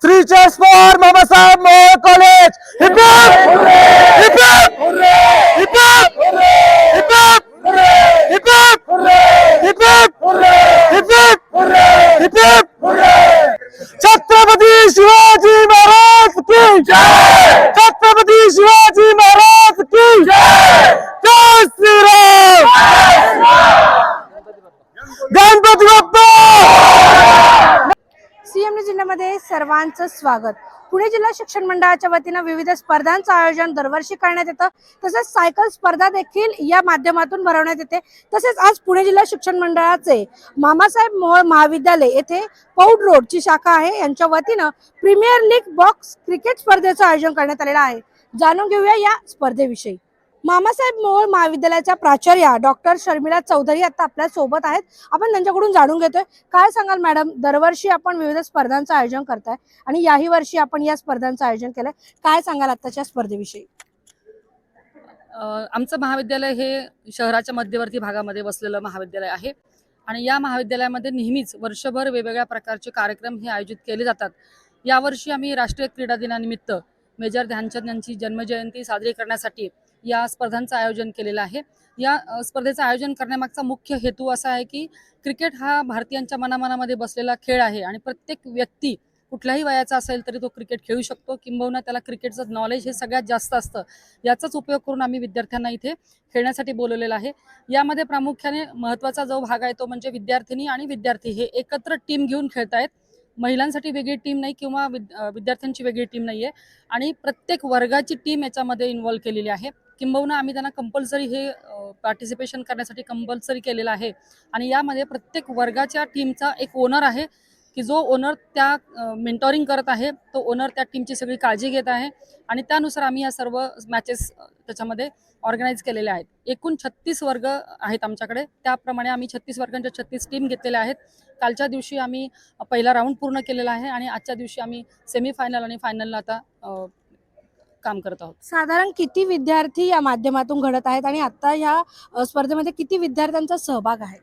Three cheers for Mama More College. Hip hip! Hip hip! Hip hip! Hip hip! Hip hip! Hip hip! Hip hip! Hip hip! स्वागत. पुणे जिल्हा शिक्षण मंडळाच्या वतीनं विविध स्पर्धांचं आयोजन दरवर्षी करण्यात येतं. तसेच सायकल स्पर्धा देखील या माध्यमातून भरवण्यात येते. तसेच आज पुणे जिल्हा शिक्षण मंडळाचे मामासाहेब मोहोळ महाविद्यालय येथे पौड रोड ची शाखा आहे. यांच्या वतीनं प्रीमियर लीग बॉक्स क्रिकेट स्पर्धेचं आयोजन करण्यात आलेलं आहे. जाणून घेऊया या स्पर्धेविषयी. मामासाहेब मोहोळ महाविद्यालयाच्या प्राचार्या डॉक्टर शर्मिला चौधरी आता आपल्यासोबत आहेत. आपण त्यांच्याकडून जाणून घेतोय. काय सांगाल मॅडम? दरवर्षी आपण विविध स्पर्धांचं आयोजन करताय आणि याही वर्षी आपण या स्पर्धांचं आयोजन केलंय. काय सांगाल आताच्या स्पर्धेविषयी? आमचं महाविद्यालय हे शहराच्या मध्यवर्ती भागामध्ये वसलेलं महाविद्यालय आहे. आणि या महाविद्यालयामध्ये नेहमीच वर्षभर वेगवेगळ्या प्रकारचे कार्यक्रम हे आयोजित केले जातात. यावर्षी आम्ही राष्ट्रीय क्रीडा दिनानिमित्त मेजर ध्यानचंद यांची जन्मजयंती साजरी करण्यासाठी या स्पर्धांचं आयोजन केलेलं आहे. या स्पर्धेचं आयोजन करण्यामागचा मुख्य हेतू असा आहे की क्रिकेट हा भारतीयांच्या मनामनामध्ये बसलेला खेळ आहे आणि प्रत्येक व्यक्ती कुठल्याही वयाचा असेल तरी तो क्रिकेट खेळू शकतो. किंबहुना त्याला क्रिकेटचं नॉलेज हे सगळ्यात जास्त असतं. याचाच उपयोग करून आम्ही विद्यार्थ्यांना इथे खेळण्यासाठी बोलवलेलं आहे. यामध्ये प्रामुख्याने महत्त्वाचा जो भाग आहे तो म्हणजे विद्यार्थिनी आणि विद्यार्थी. हे एकत्र टीम घेऊन खेळतायत. महिलांसाठी वेगळी टीम नाही किंवा विद्यार्थ्यांची वेगळी टीम नाही आहे आणि प्रत्येक वर्गाची टीम याच्यामध्ये इन्वॉल्व केलेली आहे. किंबहुना आम्ही त्यांना कंपल्सरी हे पार्टिसिपेशन करण्यासाठी कंपल्सरी केलेलं आहे. आणि यामध्ये प्रत्येक वर्गाच्या टीमचा एक ओनर आहे की जो ओनर त्या मेंटॉरिंग करत आहे तो ओनर त्या टीमची सगळी काळजी घेत आहे. आणि त्यानुसार आम्ही या सर्व मॅचेस त्याच्यामध्ये ऑर्गनाईज केलेले आहेत. एकूण छत्तीस वर्ग आहेत आमच्याकडे. त्याप्रमाणे आम्ही छत्तीस वर्गांच्या छत्तीस टीम घेतलेल्या आहेत. कालच्या दिवशी आम्ही पहिला राऊंड पूर्ण केलेला आहे आणि आजच्या दिवशी आम्ही सेमीफायनल आणि फायनलला आता काम करत आहोत. साधारण किती विद्यार्थी या माध्यमातून घडत आहेत आणि आता ह्या अ, स्पर्धेमध्ये किती विद्यार्थ्यांचा सहभाग आहे?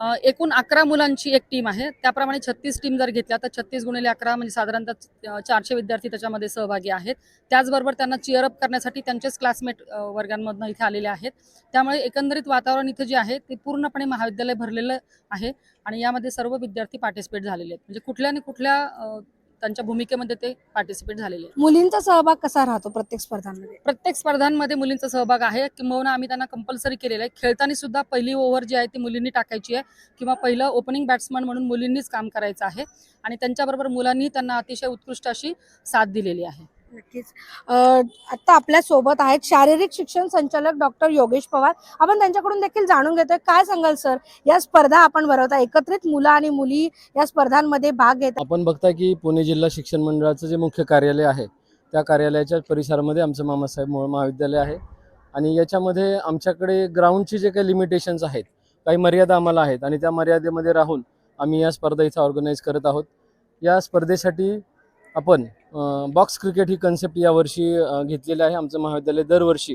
अ, एकूण अकरा मुलांची एक टीम आहे. त्याप्रमाणे छत्तीस टीम जर घेतल्या तर छत्तीस गुणिले अकरा म्हणजे साधारणतः अ, चारशे विद्यार्थी त्याच्यामध्ये सहभागी आहेत. त्याचबरोबर त्यांना चिअरअप करण्यासाठी त्यांचेच क्लासमेट वर्गांमधनं इथे आलेले आहेत. त्यामुळे एकंदरीत वातावरण इथे जे आहे ते पूर्णपणे महाविद्यालय भरलेलं आहे आणि यामध्ये सर्व विद्यार्थी पार्टिसिपेट झालेले आहेत. म्हणजे कुठल्या आणि कुठल्या अ, त्यांच्या भूमिकेमध्ये ते पार्टिसिपेट झालेले मुलींचा सहभाग कसा राहतो प्रत्येक स्पर्धांमध्ये? प्रत्येक स्पर्धांमध्ये मुलींचा सहभाग आहे. किंबहुना आम्ही त्यांना कंपल्सरी केलेलं आहे. खेळताना सुद्धा पहिली ओव्हर जी आहे ती मुलींनी टाकायची आहे. किंवा पहिलं ओपनिंग बॅट्समन म्हणून मुलींनीच काम करायचं आहे. आणि त्यांच्याबरोबर मुलांनी त्यांना अतिशय उत्कृष्ट अशी साथ दिलेली आहे. नक्कीच. आता आपल्यासोबत आहेत शारीरिक शिक्षण संचालक डॉक्टर योगेश पवार. आपण त्यांच्याकडून देखील जाणून घेतोय. काय सांगाल सर? या स्पर्धा आपण भरवता एकत्रित मुलं आणि मुली या स्पर्धांमध्ये भाग घेत आपण बघता की पुणे जिल्हा शिक्षण मंडळाचं जे मुख्य कार्यालय आहे त्या कार्यालयाच्या परिसरामध्ये आमचं मामासाहेब मोळ महाविद्यालय आहे. आणि याच्यामध्ये आमच्याकडे ग्राउंडचे जे काही लिमिटेशन्स आहेत काही मर्यादा आम्हाला आहेत आणि त्या मर्यादेमध्ये राहून आम्ही या स्पर्धा इथं ऑर्गनाईज करत आहोत. या स्पर्धेसाठी आपण बॉक्स क्रिकेट ही कन्सेप्ट यावर्षी घेतलेली आहे आमचं महाविद्यालय दरवर्षी.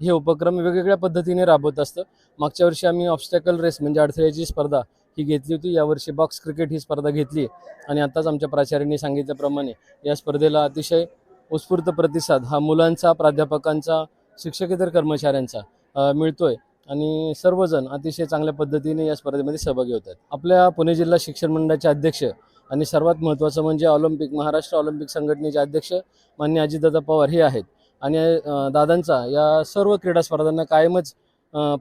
हे उपक्रम वेगवेगळ्या पद्धतीने राबवत असतं. मागच्या वर्षी आम्ही ऑब्स्टॅकल रेस म्हणजे अडथळ्याची स्पर्धा ही घेतली होती. यावर्षी बॉक्स क्रिकेट ही स्पर्धा घेतली आणि आताच आमच्या प्राचार्यांनी सांगितल्याप्रमाणे या स्पर्धेला अतिशय उत्स्फूर्त प्रतिसाद हा मुलांचा प्राध्यापकांचा शिक्षकेतर कर्मचाऱ्यांचा मिळतोय. आणि सर्वजण अतिशय चांगल्या पद्धतीने या स्पर्धेमध्ये सहभागी होत आहेत आपल्या पुणे जिल्हा शिक्षण मंडळाचे अध्यक्ष आणि सर्वात महत्त्वाचं म्हणजे ऑलिम्पिक महाराष्ट्र ऑलिम्पिक संघटनेचे अध्यक्ष मान्य अजितदादा पवार हे आहेत. आणि दादांचा या सर्व क्रीडा स्पर्धांना कायमच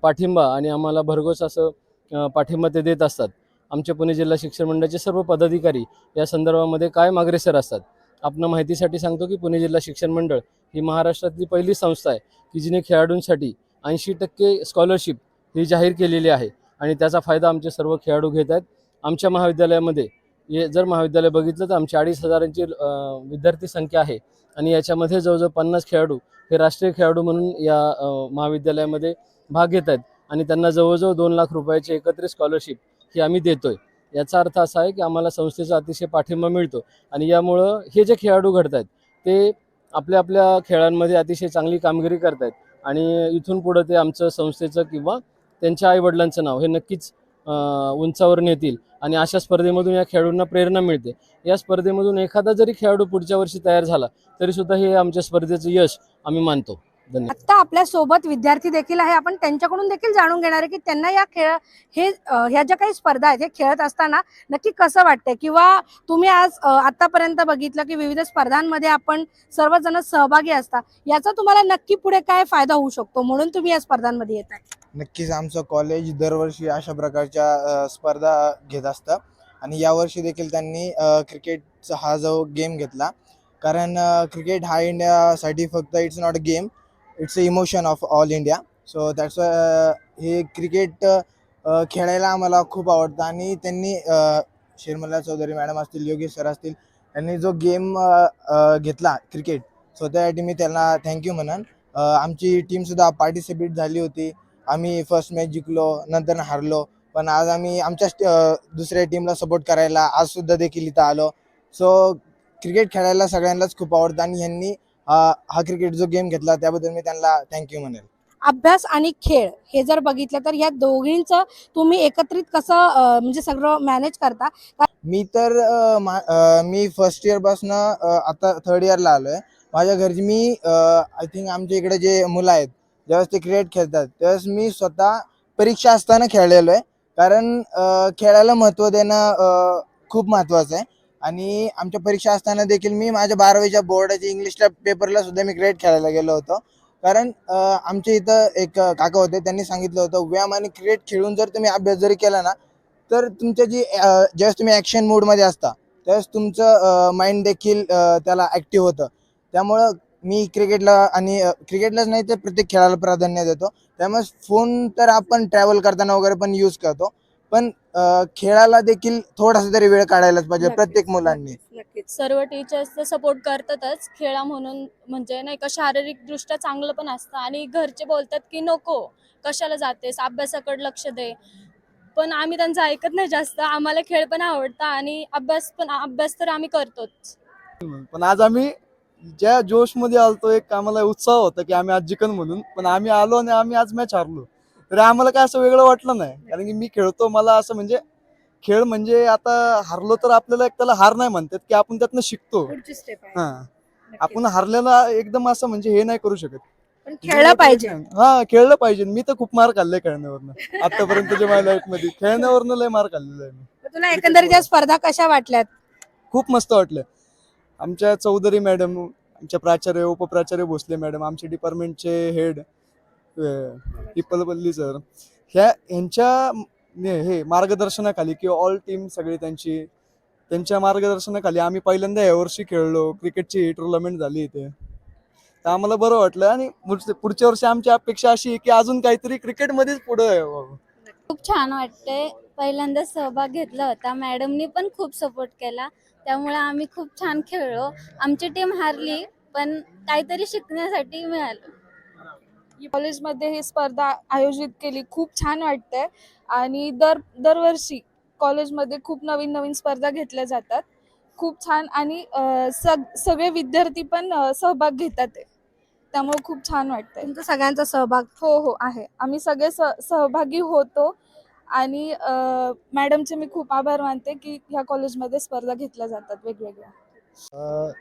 पाठिंबा आणि आम्हाला भरघोस असं पाठिंबा ते देत असतात. आमचे पुणे जिल्हा शिक्षण मंडळाचे सर्व पदाधिकारी या संदर्भामध्ये कायम अग्रेसर असतात. आपण माहितीसाठी सांगतो की पुणे जिल्हा शिक्षण मंडळ ही महाराष्ट्रातली पहिली संस्था आहे की जिने खेळाडूंसाठी ऐंशी टक्के स्कॉलरशिप ही जाहीर केलेली आहे. आणि त्याचा फायदा आमचे सर्व खेळाडू घेत आहेत. आमच्या महाविद्यालयामध्ये हे जर महाविद्यालय बघितलं तर आमची अडीच हजारांची विद्यार्थी संख्या आहे. आणि याच्यामध्ये जवळजवळ पन्नास खेळाडू हे राष्ट्रीय खेळाडू म्हणून या महाविद्यालयामध्ये भाग घेत आहेत. आणि त्यांना जवळजवळ दोन लाख रुपयाची एकत्रित स्कॉलरशिप ही आम्ही देतोय. याचा अर्थ असा आहे की आम्हाला संस्थेचा अतिशय पाठिंबा मिळतो. आणि यामुळं हे जे खेळाडू घडत आहेत ते आपल्या आपल्या खेळांमध्ये अतिशय चांगली कामगिरी करत आहेत आणि इथून पुढं ते आमचं संस्थेचं किंवा त्यांच्या आईवडिलांचं नाव हे नक्कीच उंचावर नेतील आणि अशा स्पर्धेमधून या खेळाडूंना प्रेरणा मिळते. या स्पर्धेमधून एखादा जरी खेळाडू पुढच्या वर्षी तयार झाला तरी सुद्धा हे आमच्या स्पर्धेचं यश आम्ही मानतो. आता आपल्यासोबत विद्यार्थी देखील आहे. आपण त्यांच्याकडून देखील जाणून घेणार आहे की त्यांना या खेळ हे ह्या ज्या काही स्पर्धा आहेत हे खेळत असताना नक्की कसं वाटतंय? किंवा तुम्ही आज आतापर्यंत बघितलं की विविध स्पर्धांमध्ये आपण सर्वजण सहभागी असता याचा तुम्हाला नक्की पुढे काय फायदा होऊ शकतो? म्हणून तुम्ही या स्पर्धांमध्ये येत आहे. नक्कीच आमचं कॉलेज दरवर्षी अशा प्रकारच्या स्पर्धा घेत असतं. आणि यावर्षी देखील त्यांनी क्रिकेटचा हा जो गेम घेतला. कारण क्रिकेट हा इंडियासाठी फक्त it's not a game it's an emotion of all India so that's हे क्रिकेट खेळायला आम्हाला खूप आवडतं. आणि त्यांनी अ, शिरमला चौधरी मॅडम असतील योगेश सर असतील त्यांनी जो गेम घेतला क्रिकेट सो त्यासाठी मी त्यांना थँक्यू म्हणन. आमची टीमसुद्धा पार्टिसिपेट झाली होती. आम्ही फर्स्ट मॅच जिंकलो नंतर हारलो. पण आज आम्ही आमच्या दुसऱ्या टीमला सपोर्ट करायला आज सुद्धा देखील इथं आलो. सो क्रिकेट खेळायला सगळ्यांनाच खूप आवडतं आणि ह्यांनी अ, हा क्रिकेट जो गेम घेतला त्याबद्दल मी त्यांना थँक्यू म्हणेल. अभ्यास आणि खेळ हे जर बघितलं तर या दोघींचं तुम्ही एकत्रित कसं म्हणजे सगळं मॅनेज करता? मी तर मा- फर्स्ट इयरपासून आता थर्ड इयरला आलो आहे माझ्या घरची मी आय थिंक आमच्या इकडे जे मुलं आहेत ज्यावेळेस ते क्रिकेट खेळतात त्यावेळेस मी स्वतः परीक्षा असताना खेळलेलो आहे. कारण खेळायला महत्त्व देणं खूप महत्त्वाचं आहे. आणि आमच्या परीक्षा असताना देखील मी माझ्या बारावीच्या बोर्डाच्या इंग्लिशच्या पेपरला सुद्धा मी क्रिकेट खेळायला गेलो होतो. कारण आमच्या इथं एक काका होते त्यांनी सांगितलं होतं व्यायाम आणि क्रिकेट खेळून जर तुम्ही अभ्यास जरी केला ना तर तुमच्या जी ज्यावेळेस तुम्ही ॲक्शन मूडमध्ये असता त्यावेळेस तुमचं माइंड देखील त्याला ॲक्टिव्ह होतं. त्यामुळं मी क्रिकेटला आणि क्रिकेटलाच नाही तर प्रत्येक खेळाला प्राधान्य देतो. त्यामुळे फोन तर आपण ट्रॅव्हल करताना वगैरे पण यूज करतो. पण खेळाला देखील थोडासा तरी वेळ काढायलाच पाहिजे प्रत्येक मुलांनी. नक्कीच सर्व टीचर्स तर सपोर्ट करतातच. खेळा म्हणून म्हणजे नाही का शारीरिकदृष्ट्या चांगलं पण असतं. आणि घरचे बोलतात की नको कशाला जातेस? अभ्यासाकडे लक्ष दे. पण आम्ही त्यांचं ऐकत नाही जास्त. आम्हाला खेळ पण आवडता आणि अभ्यास पण अभ्यास तर आम्ही करतोच. पण आज आम्ही ज्या जोशमध्ये आलतो एक आम्हाला उत्साह होता की आम्ही आज जिकन म्हणून. पण आम्ही आलो आणि आम्ही आज मॅच हारलो. तरी आम्हाला काय असं वेगळं वाटलं नाही. कारण की मी खेळतो मला असं म्हणजे खेळ म्हणजे आता हारलो तर आपल्याला एक त्याला हार नाही म्हणतात की आपण त्यातनं शिकतो. हा. आपण हारलेला एकदम असं म्हणजे हे नाही करू शकत. पण खेळलं पाहिजे. हा खेळलं पाहिजे. मी तर खूप मार खाल्लाय खेळण्यावरनं. आतापर्यंतच्या माझ्या लाईफमध्ये. खेळण्यावरनं लय मार खाल्लेला आहे मी. तुला एकंदरीत या स्पर्धा कशा वाटल्यात? खूप मस्त वाटलं. आमच्या चौधरी मॅडम आमच्या प्राचार्य उपप्राचार्य भोसले मॅडम आमचे डिपार्टमेंटचे हेड पिपलपल्ली सर ह्या ह्यांच्या हे मार्गदर्शनाखाली किंवा ऑल टीम सगळी त्यांची त्यांच्या मार्गदर्शनाखाली आम्ही पहिल्यांदा यावर्षी खेळलो क्रिकेटची टुर्नामेंट झाली इथे. तर आम्हाला बरं वाटलं आणि पुढच्या- वर्षी आमची अपेक्षा अशी आहे की अजून काहीतरी क्रिकेटमध्येच पुढं आहे खूप छान वाटतंय. पहिल्यांदा सहभाग घेतला होता. मॅडमनी पण खूप सपोर्ट केला. त्यामुळे आम्ही खूप छान खेळलो. आमची टीम हारली पण काहीतरी शिकण्यासाठी मिळालं. कॉलेजमध्ये ही स्पर्धा आयोजित केली खूप छान वाटतंय. आणि दर दरवर्षी कॉलेजमध्ये खूप नवीन नवीन स्पर्धा घेतल्या जातात. खूप छान आणि अ, सग सगळे विद्यार्थी पण अ, सहभाग घेतात आहे. त्यामुळे खूप छान वाटतंय. तुमचा सगळ्यांचा सहभाग. हो हो आहे. आम्ही सगळे स सहभागी होतो. आणि मॅडमचे मी खूप आभार मानते की ह्या कॉलेजमध्ये स्पर्धा घेतल्या जातात वेगवेगळ्या.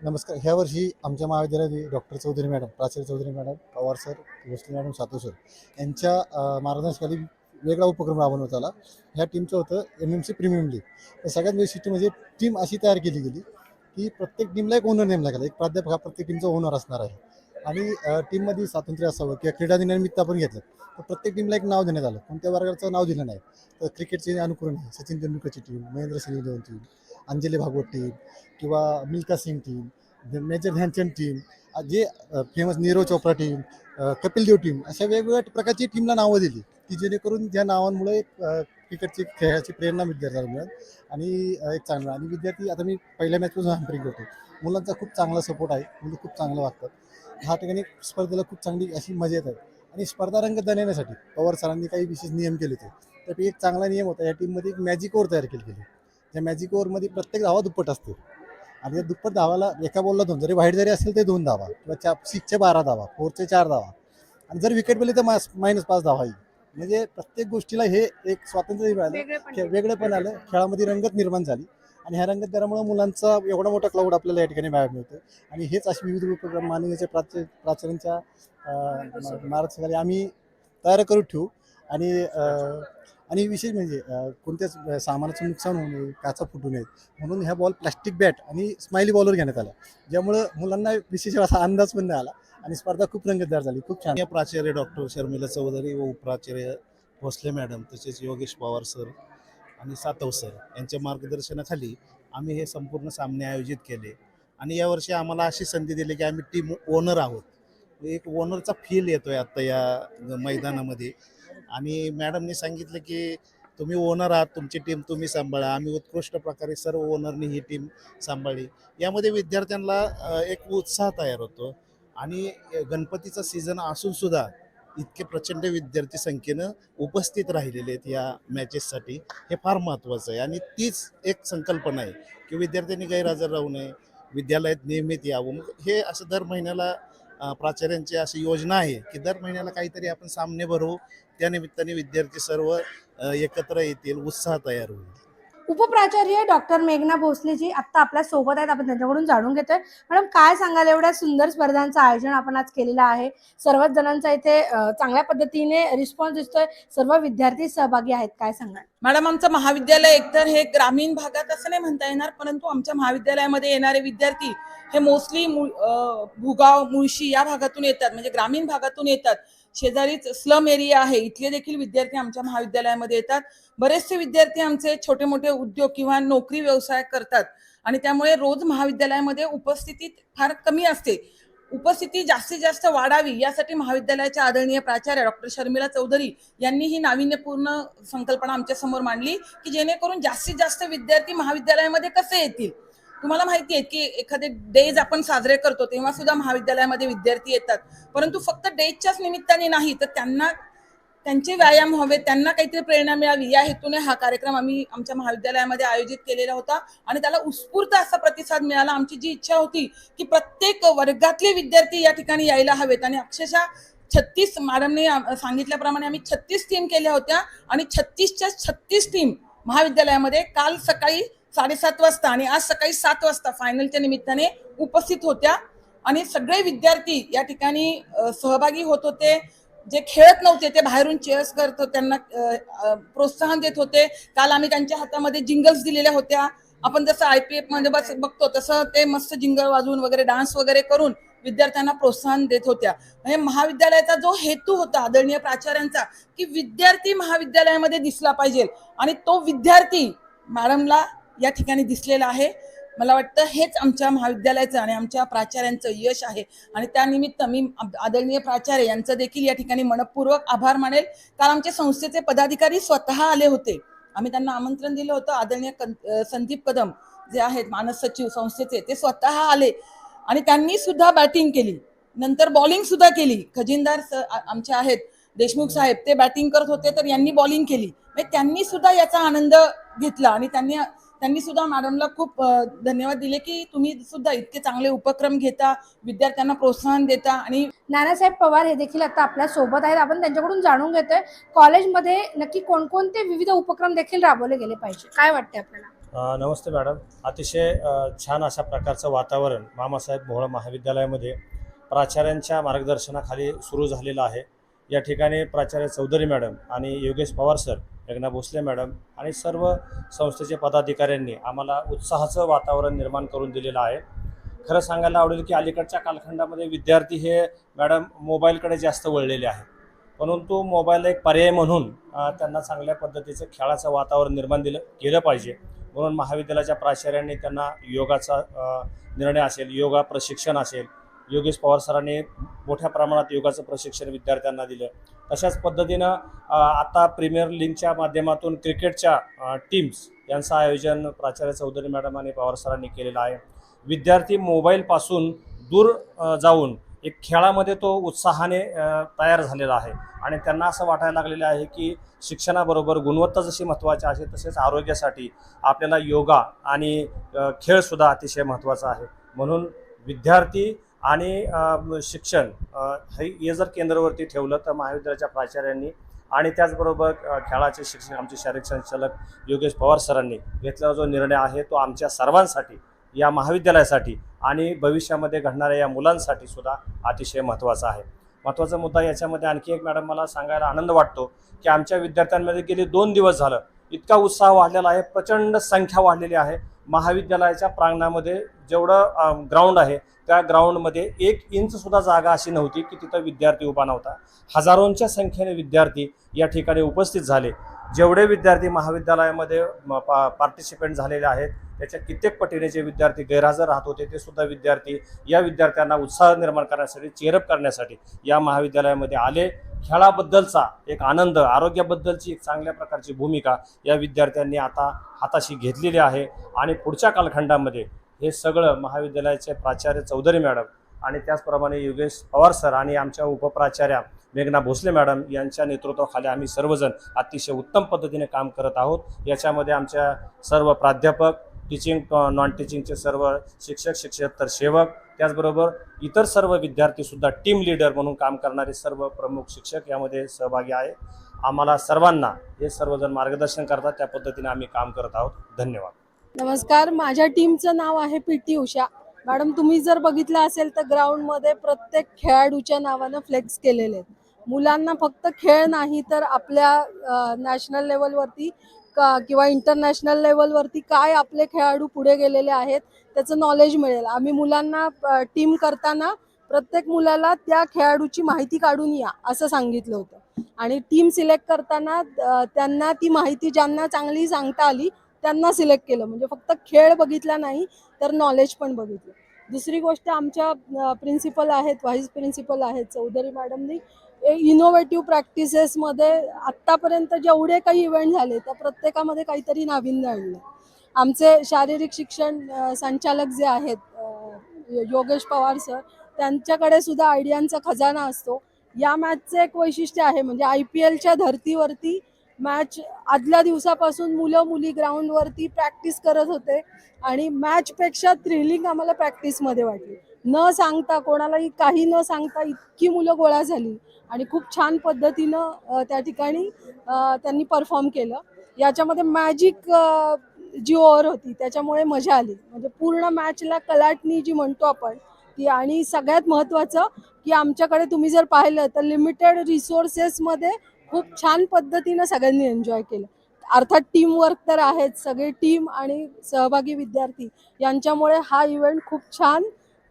नमस्कार. ह्या वर्षी आमच्या महाविद्यालयात डॉक्टर चौधरी मॅडम प्राचार्य Chaudhari madam Pawar sir Bhosale madam Satu sir यांच्या मार्गदर्शनाखाली वेगळा उपक्रम राबवण्यात आला. ह्या टीमचं होतं M M C premier league तर सगळ्यात वैशिष्ट्य म्हणजे टीम अशी तयार केली गेली की प्रत्येक टीमला एक ओनर नेमला गेला. एक प्राध्यापक हा प्रत्येक टीमचा ओनर असणार आहे. आणि टीममध्ये स्वातंत्र्य असावं किंवा क्रीडा दिनानिमित्त आपण घेतलं तर प्रत्येक टीमला एक नाव देण्यात आलं. कोणत्या वर्गाचं नाव दिलं नाही तर क्रिकेटचे अनुकरण आहे. Sachin तेंडुलकरची team Mahendra Singh Dhoni team Anjali Bhagwat team किंवा Milkha Singh team major Dhyanchand team जे famous Neeraj Chopra team Kapil Dev team अशा वेगवेगळ्या प्रकारची टीमला नावं दिली की जेणेकरून ज्या नावांमुळे क्रिकेटची खेळाची प्रेरणा विद्यार्थ्याला मिळत आणि एक चांगला आणि विद्यार्थी आता मी पहिल्या मॅचपासून हॅम्परिंग करतो मुलांचा खूप चांगला सपोर्ट आहे मुलं खूप चांगलं वागतात. ह्या ठिकाणी स्पर्धेला खूप चांगली अशी मजा येत. आहे आणि स्पर्धा रंगत देण्यासाठी पवार सरांनी काही विशेष नियम केले होते. त्यापैकी एक चांगला नियम होता या टीममध्ये एक मॅजिक ओव्हर तयार केली गेली. त्या मॅजिक ओव्हरमध्ये प्रत्येक धावा दुप्पट असते. आणि त्या दुप्पट धावाला एका बॉलला दोन जरी वाईट जरी असेल ते दोन धावा किंवा चा सिक्सचे बारा धावा फोरचे चार धावा. आणि जर विकेट गेली तर मास मायनस पाच धावा येईल. म्हणजे प्रत्येक गोष्टीला हे एक स्वातंत्र्य मिळालं वेगळेपण आलं. खेळामध्ये रंगत निर्माण झाली. आणि ह्या रंगत त्यामुळे मुलांचा एवढा मोठा क्लाउड आपल्याला या ठिकाणी बाहेर मिळतो आणि हेच असे विविध उपक्रम माननीय प्राच प्राचार्यांच्या अं, मार्गदर्शनाखाली आम्ही तयार करून ठेवू. आणि आणि विशेष म्हणजे कोणत्याच सामानाचं नुकसान होऊ नये काचा फुटू नयेत म्हणून ह्या बॉल प्लास्टिक बॅट आणि स्माइली बॉलवर घेण्यात आल्या. ज्यामुळं मुलांना विशेष असा अंदाज पण नाही आला आणि स्पर्धा खूप रंगतदार झाली खूप छान. प्राचार्य डॉक्टर शर्मिला चौधरी व उपप्राचार्य भोसले मॅडम तसेच योगेश पवार सर आणि सातव सर यांच्या मार्गदर्शनाखाली आम्ही हे संपूर्ण सामने आयोजित केले. आणि यावर्षी आम्हाला अशी संधी दिली की आम्ही टीम ओनर आहोत. एक ओनरचा फील येतोय आत्ता या मैदानामध्ये. आणि मॅडमनी सांगितलं की तुम्ही ओनर आहात तुमची टीम तुम्ही सांभाळा. आम्ही उत्कृष्ट प्रकारे सर्व ओनरनी ही टीम सांभाळली. यामध्ये विद्यार्थ्यांना एक उत्साह तयार होतो. आणि गणपतीचा सीझन असून सुद्धा इतके प्रचंड विद्यार्थी संख्येनं उपस्थित राहिलेले आहेत या मॅचेससाठी हे फार महत्त्वाचं आहे. आणि तीच एक संकल्पना आहे की विद्यार्थ्यांनी गैरहजर राहू नये विद्यालयात नियमित यावं. हे असं दर महिन्याला प्राचार्यांची अशी योजना आहे की दर महिन्याला काहीतरी आपण सामने भरवू त्यानिमित्ताने विद्यार्थी सर्व एकत्र येतील उत्साह तयार होईल. उपप्राचार्य डॉक्टर मेघना भोसलेजी आता आपल्यासोबत आहेत. आपण त्यांच्याकडून जाणून घेतोय. मॅडम काय सांगाल? एवढ्या सुंदर स्पर्धांचं आयोजन आपण आज केलेलं आहे. सर्वच जणांचा इथे चांगल्या पद्धतीने रिस्पॉन्स दिसतोय. सर्व विद्यार्थी सहभागी आहेत. काय सांगाल? मॅडम आमचं महाविद्यालय एकतर हे ग्रामीण भागात असं नाही म्हणता येणार परंतु आमच्या महाविद्यालयामध्ये येणारे विद्यार्थी हे मोस्टली भुगाव मुळशी या भागातून येतात. म्हणजे ग्रामीण भागातून येतात. शेजारीच स्लम एरिया आहे. इथले देखील विद्यार्थी आमच्या महाविद्यालयामध्ये येतात. बरेचसे विद्यार्थी आमचे छोटे मोठे उद्योग किंवा नोकरी व्यवसाय करतात. आणि त्यामुळे रोज महाविद्यालयामध्ये उपस्थिती फार कमी असते. उपस्थिती जास्तीत जास्त वाढावी यासाठी महाविद्यालयाच्या आदरणीय प्राचार्य डॉक्टर शर्मिला चौधरी यांनी ही नाविन्यपूर्ण संकल्पना आमच्यासमोर मांडली की जेणेकरून जास्तीत जास्त विद्यार्थी महाविद्यालयामध्ये कसे येतील? तुम्हाला माहिती आहे की एखादे डेज आपण साजरे करतो तेव्हा सुद्धा महाविद्यालयामध्ये विद्यार्थी येतात. परंतु फक्त डेजच्याच निमित्ताने नाही तर त्यांना त्यांचे व्यायाम हवे त्यांना काहीतरी प्रेरणा मिळावी. या हेतूने हा कार्यक्रम आम्ही आमच्या महाविद्यालयामध्ये आयोजित केलेला होता आणि त्याला उत्स्फूर्त असा प्रतिसाद मिळाला. आमची जी इच्छा होती की प्रत्येक वर्गातले विद्यार्थी या ठिकाणी यायला हवेत आणि अक्षरशः छत्तीस मॅडमने सांगितल्याप्रमाणे आम्ही छत्तीस टीम केल्या होत्या आणि छत्तीसच्या छत्तीस टीम महाविद्यालयामध्ये काल सकाळी साडेसात वाजता आणि आज सकाळी सात वाजता फायनलच्या निमित्ताने उपस्थित होत्या. आणि सगळे विद्यार्थी या ठिकाणी सहभागी होत होते. जे खेळत नव्हते ते बाहेरून चेअर्स करत होते, त्यांना प्रोत्साहन देत होते. काल आम्ही त्यांच्या हातामध्ये जिंगल्स दिलेल्या होत्या. आपण जसं आय पी एफमध्ये बस बघतो तसं ते मस्त जिंगल वाजवून वगैरे डान्स वगैरे करून विद्यार्थ्यांना प्रोत्साहन देत होत्या. म्हणजे महाविद्यालयाचा जो हेतू होता आदरणीय प्राचार्यांचा की विद्यार्थी महाविद्यालयामध्ये दिसला पाहिजे. आणि तो विद्यार्थी मॅडमला या ठिकाणी दिसलेलं आहे. मला वाटतं हेच आमच्या महाविद्यालयाचं आणि आमच्या प्राचार्यांचं यश आहे. आणि त्यानिमित्त मी आदरणीय प्राचार्य यांचं देखील या ठिकाणी मनपूर्वक आभार मानेल. कारण आमच्या संस्थेचे पदाधिकारी स्वतः आले होते. आम्ही त्यांना आमंत्रण दिलं होतं. आदरणीय संदीप कदम जे आहेत मानस सचिव संस्थेचे ते स्वतः आले. आणि त्यांनी सुद्धा बॅटिंग केली. नंतर बॉलिंग सुद्धा केली. खजिनदार स- आमचे आहेत देशमुख साहेब ते बॅटिंग करत होते तर यांनी बॉलिंग केली. म्हणजे त्यांनी सुद्धा याचा आनंद घेतला. आणि त्यांनी त्यांनी सुद्धा मॅडमला खूप धन्यवाद दिले की तुम्ही सुद्धा इतके चांगले उपक्रम घेता विद्यार्थ्यांना प्रोत्साहन देता आणि नानासाहेब पवार हे देखील आता आपल्यासोबत आहेत. आपण त्यांच्याकडून जाणून घेतोय कॉलेजमध्ये नक्की कोणकोणते विविध उपक्रम देखील राबवले गेले पाहिजे? काय वाटते आपल्याला? नमस्ते मॅडम. अतिशय छान अशा प्रकारचं वातावरण मामासाहेब मोहोळ महाविद्यालयामध्ये प्राचार्यांच्या मार्गदर्शनाखाली सुरू झालेलं आहे. या ठिकाणी प्राचार्य चौधरी मॅडम आणि योगेश पवार सर मेघना भोसले मॅडम. आणि सर्व संस्थेचे पदाधिकाऱ्यांनी आम्हाला उत्साहाचं वातावरण निर्माण करून दिलेलं आहे. खरं सांगायला आवडेल की अलीकडच्या कालखंडामध्ये विद्यार्थी हे मॅडम मोबाईलकडे जास्त वळलेले आहेत. परंतु मोबाईल एक पर्याय म्हणून त्यांना चांगल्या पद्धतीचं खेळाचं वातावरण निर्माण दिलं केलं पाहिजे. म्हणून महाविद्यालयाच्या प्राचार्यांनी त्यांना योगाचा निर्णय असेल योगा प्रशिक्षण असेल. योगेश पवार सरांनी मोठ्या प्रमाणात योगाचं प्रशिक्षण विद्यार्थ्यांना दिलं. तशाच पद्धतीनं आता प्रीमियर लीगच्या माध्यमातून क्रिकेटच्या टीम्स यांचं आयोजन प्राचार्य चौधरी मॅडम आणि पवार सरांनी केलेलं आहे. विद्यार्थी मोबाईलपासून दूर जाऊन एक खेळामध्ये तो उत्साहाने तयार झालेला आहे. आणि त्यांना असं वाटायला लागलेलं आहे की शिक्षणाबरोबर गुणवत्ता जशी महत्त्वाची आहे तसेच आरोग्यासाठी आपल्याला योगा आणि खेळसुद्धा अतिशय महत्त्वाचा आहे. म्हणून विद्यार्थी आणि शिक्षण हे हे जर केंद्रावरती ठेवलं तर महाविद्यालयाच्या प्राचार्यांनी आणि त्याचबरोबर खेळाचे शिक्षण आमचे शारीरिक संचालक योगेश पवार सरांनी घेतलेला जो निर्णय आहे तो आमच्या सर्वांसाठी या महाविद्यालयासाठी आणि भविष्यामध्ये घडणाऱ्या या मुलांसाठी सुद्धा अतिशय महत्त्वाचा आहे. महत्त्वाचा मुद्दा याच्यामध्ये आणखी एक मॅडम मला सांगायला आनंद वाटतो की आमच्या विद्यार्थ्यांमध्ये गेले दोन दिवस झालं इतका उत्साह वाढलेला आहे प्रचंड संख्या वाढलेली आहे. महाविद्यालयाच्या प्रांगणामध्ये जेवढं ग्राउंड आहे त्या ग्राउंडमध्ये एक इंच सुद्धा जागा अशी नव्हती की तिथं विद्यार्थी उभा नव्हता. हजारोंच्या संख्येने विद्यार्थी या ठिकाणी उपस्थित झाले. जेवढे विद्यार्थी महाविद्यालयामध्ये पार्टिसिपेंट झालेले आहेत त्याच्या कित्येक पटीने जे विद्यार्थी गैरहजर राहत होते ते सुद्धा विद्यार्थी या विद्यार्थ्यांना उत्साह निर्माण करण्यासाठी चेअरअप करण्यासाठी या महाविद्यालयामध्ये आले. खेळाबद्दलचा एक आनंद आरोग्याबद्दलची एक चांगल्या प्रकारची भूमिका या विद्यार्थ्यांनी आता हाताशी घेतलेली आहे. आणि पुढच्या कालखंडामध्ये हे सगळं महाविद्यालयाचे प्राचार्य चौधरी मॅडम आणि त्याचप्रमाणे योगेश पवार सर आणि आमच्या उपप्राचार्या मेघना भोसले मॅडम यांच्या नेतृत्वाखाली आम्ही सर्वजण अतिशय उत्तम पद्धतीने काम करत आहोत. याच्यामध्ये आमच्या सर्व प्राध्यापक टीचिंग नॉन टीचिंगचे सर्व शिक्षक शिक्षकेतर सेवक त्याचबरोबर इतर सर्व विद्यार्थीसुद्धा टीम लीडर म्हणून काम करणारे सर्व प्रमुख शिक्षक यामध्ये सहभागी आहे. आम्हाला सर्वांना हे सर्वजण मार्गदर्शन करतात त्या पद्धतीने आम्ही काम करत आहोत. धन्यवाद. नमस्कार माझ्या टीमचं नाव आहे पी टी उषा. मॅडम तुम्ही जर बघितलं असेल तर ग्राउंडमध्ये प्रत्येक खेळाडूच्या नावानं फ्लेक्स केलेले आहेत. मुलांना फक्त खेळ नाही तर आपल्या नॅशनल लेवलवरती का किंवा इंटरनॅशनल लेवलवरती काय आपले खेळाडू पुढे गेलेले आहेत त्याचं नॉलेज मिळेल. आम्ही मुलांना टीम करताना प्रत्येक मुलाला त्या खेळाडूची माहिती काढून या असं सांगितलं होतं. आणि टीम सिलेक्ट करताना त्यांना ती माहिती ज्यांना चांगली सांगता आली त्यांना सिलेक्ट केलं. म्हणजे फक्त खेळ बघितला नाही तर नॉलेज पण बघितलं. दुसरी गोष्ट आमच्या प्रिन्सिपल आहेत व्हाईस प्रिन्सिपल आहेत चौधरी मॅडमनी इनोव्हेटिव्ह प्रॅक्टिसेसमध्ये आत्तापर्यंत जेवढे काही इव्हेंट झाले त्या प्रत्येकामध्ये काहीतरी नाविन्य आणलं. आमचे शारीरिक शिक्षण संचालक जे आहेत योगेश पवार सर त्यांच्याकडे सुद्धा आयडियांचा खजाना असतो. या मॅचचं एक वैशिष्ट्य आहे म्हणजे आय पी एलच्या धर्तीवरती मॅच आदल्या दिवसापासून मुलं मुली ग्राउंडवरती प्रॅक्टिस करत होते आणि मॅचपेक्षा थ्रिलिंग आम्हाला प्रॅक्टिसमध्ये वाटली. न सांगता कोणालाही काही न सांगता इतकी मुलं गोळा झाली. आणि खूप छान पद्धतीनं त्या ठिकाणी त्यांनी परफॉर्म केलं. याच्यामध्ये मॅजिक जी ओव्हर होती त्याच्यामुळे मजा आली. म्हणजे पूर्ण मॅचला कलाटणी जी म्हणतो आपण ती आणि सगळ्यात महत्त्वाचं की आमच्याकडे तुम्ही जर पाहिलं तर लिमिटेड रिसोर्सेसमध्ये खूप छान पद्धतीनं सगळ्यांनी एन्जॉय केलं. अर्थात टीमवर्क तर आहेच. सगळे टीम आणि सहभागी विद्यार्थी यांच्यामुळे हा इव्हेंट खूप छान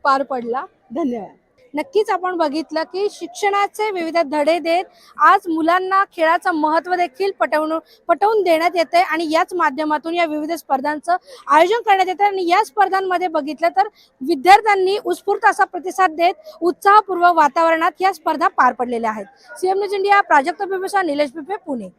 पार पडला. धन्यवाद. नक्कीच आपण बघितलं की शिक्षणाचे विविध धडे देत आज मुलांना खेळाचं महत्त्व देखील पटवून पटवून देण्यात येते आणि याच माध्यमातून या विविध स्पर्धांचं आयोजन करण्यात येतं आणि या स्पर्धांमध्ये बघितलं तर विद्यार्थ्यांनी उत्स्फूर्त असा प्रतिसाद देत उत्साहपूर्वक वातावरणात या स्पर्धा पार पडलेल्या आहेत. सीएम न्यूज इंडिया प्राजक्त बिबेसा निलेश बिपे पुणे.